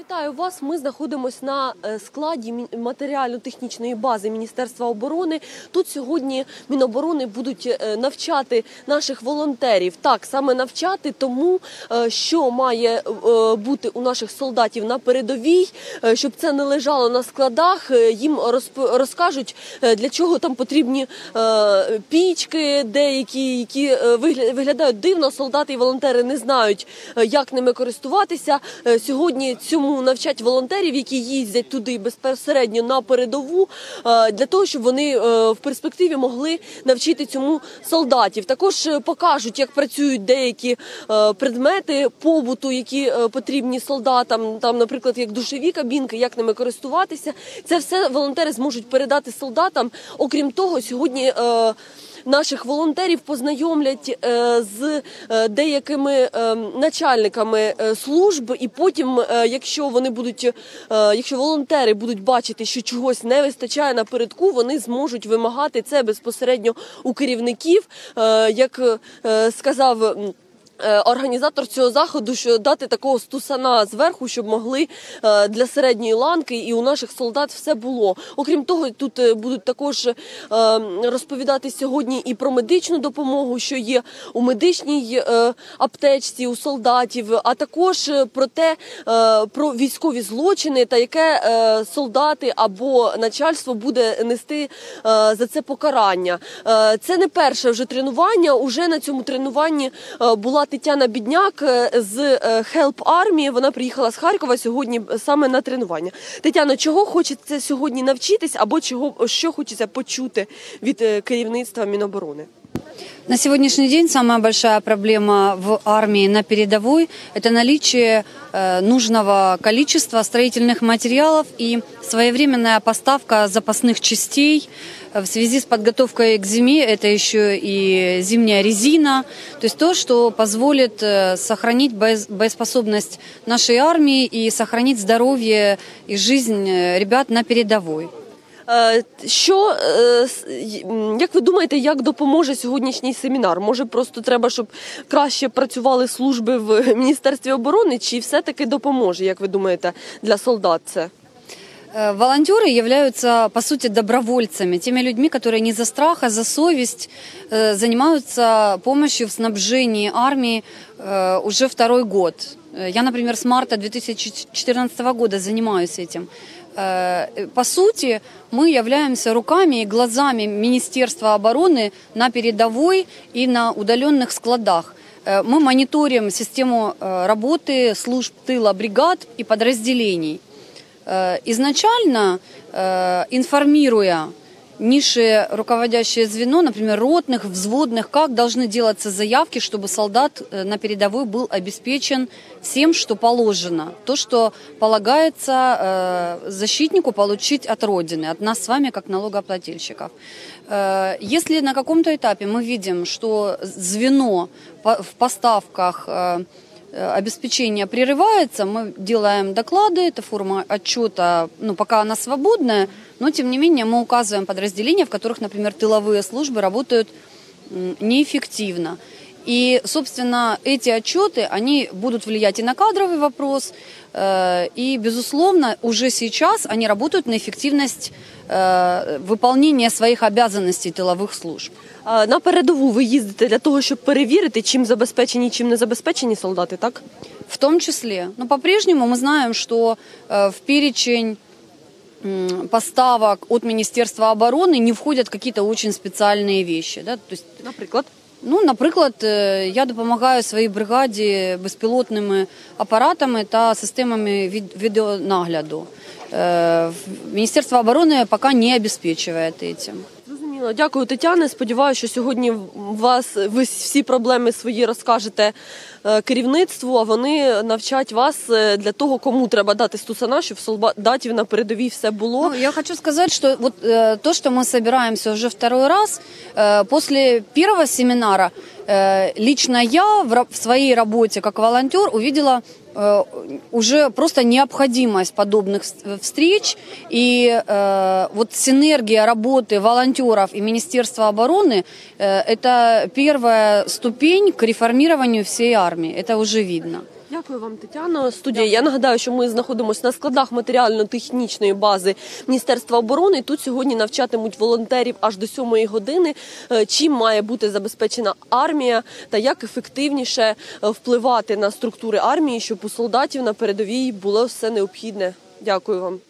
Вітаю вас. Ми знаходимося на е, складі матеріально-технічної бази Міністерства оборони. Тут сьогодні Міноборони будуть е, навчати наших волонтерів. Так саме навчати, тому е, що має бути у наших солдатів на передовій, щоб це не лежало на складах. Їм розкажуть для чого там потрібні пічки, деякі які виглядають дивно. Солдати і волонтери не знають, як ними користуватися. Сьогодні цьому навчать волонтерів, які їздять туди безпосередньо на передову, е, для того, щоб вони е, в перспективі могли навчити цьому солдатів. Також е, покажуть, як працюють деякі предмети побуту, які потрібні солдатам. Там, наприклад, як душові кабінки, як ними користуватися. Це все волонтери зможуть передати солдатам. Окрім того, сьогодні. Наших волонтерів познайомлять е, з е, деякими е, начальниками служб, і потім, якщо вони будуть, якщо волонтери будуть бачити, що чогось не вистачає напередку, вони зможуть вимагати це безпосередньо у керівників, як сказав. Е, Організатор цього заходу, що дати такого стусана зверху, щоб могли е, для середньої ланки і у наших солдат все було. Окрім того, тут е, будуть також розповідати сьогодні і про медичну допомогу, що є у медичній аптечці у солдатів, а також про те, про військові злочини та яке солдати або начальство буде нести за це покарання. Це не перше вже тренування. Уже на цьому тренуванні була Тетяна Бідняк е, з е, Help Army. Вона приїхала з Харкова сьогодні саме на тренування. Тетяно, чого хочеться сьогодні навчитись, або чого що хочеться почути від е, керівництва Міноборони? На сегодняшний день самая большая проблема в армии на передовой – это наличие э, нужного количества строительных материалов и своевременная поставка запасных частей. Э, В связи с подготовкой к зиме это еще и зимняя резина, то есть то, что позволит э, сохранить боеспособность нашей армии и сохранить здоровье и жизнь ребят на передовой. Е, Що е, с- й- м, як ви думаєте, як допоможе сьогоднішній семінар? Може, просто треба, щоб краще працювали служби в міністерстві оборони, чи все-таки допоможе, як ви думаєте, для солдат це? Э, Волонтеры являются, по сути, добровольцами, теми людьми, которые не за страх, а за совесть э, занимаются помощью в снабжении армии э, уже второй год. Э, Я, например, с марта 2014 года занимаюсь этим. Э, По сути, мы являемся руками и глазами Министерства обороны на передовой и на удаленных складах. Э, Мы мониторим систему э, работы служб тыла бригад и подразделений. Изначально, информируя низшее руководящее звено, например, ротных, взводных, как должны делаться заявки, чтобы солдат э, на передовой был обеспечен всем, что положено. То, что полагается э, защитнику получить от Родины, от нас с вами, как налогоплательщиков. Э, Если на каком-то этапе мы видим, что звено в поставках э, обеспечение прерывается, мы делаем доклады, это форма отчета, ну, пока она свободная, но тем не менее мы указываем подразделения, в которых, например, тыловые службы работают неэффективно. И, собственно, эти отчеты, они будут влиять и на кадровый вопрос, и, безусловно, уже сейчас они работают на эффективность э, выполнения своих обязанностей тыловых служб. А На передову ви їздите для того, щоб перевірити, чим забезпечені, чим не забезпечені солдати, так? В том числе. Но по-прежнему мы знаем, что э, в перечень м, поставок от Министерства обороны не входят какие-то очень специальные вещи. Да? То есть, Наприклад. ну, наприклад, е, я допомагаю своїй бригаді безпілотними апаратами та системами від- відеонагляду. Е, Міністерство оборони поки не обеспечує цим. Зрозуміло. Дякую, Тетяне. Сподіваюся, що сьогодні вас ви всі проблеми свої розкажете е, керівництву, а вони навчать вас е, для того, кому треба дати стусана, щоб в солдатів на передовій все було. Ну, я хочу сказать, что вот э, то, что мы собираемся уже второй раз, э, после первого семинара э, лично я в, ра- в своей работе как волонтер увидела э, уже просто необходимость подобных встреч и э, вот синергия работы волонтеров и Министерства обороны э, это первая ступень к реформированию всей армии. Это уже видно. Дякую вам, Тетяно. Студія. Я нагадаю, що ми знаходимося на складах матеріально-технічної бази Міністерства оборони. Тут сьогодні навчатимуть волонтерів аж до сьомої години. е, Чим має бути забезпечена армія та як ефективніше е, впливати на структури армії, щоб у солдатів на передовій було все необхідне. Дякую вам.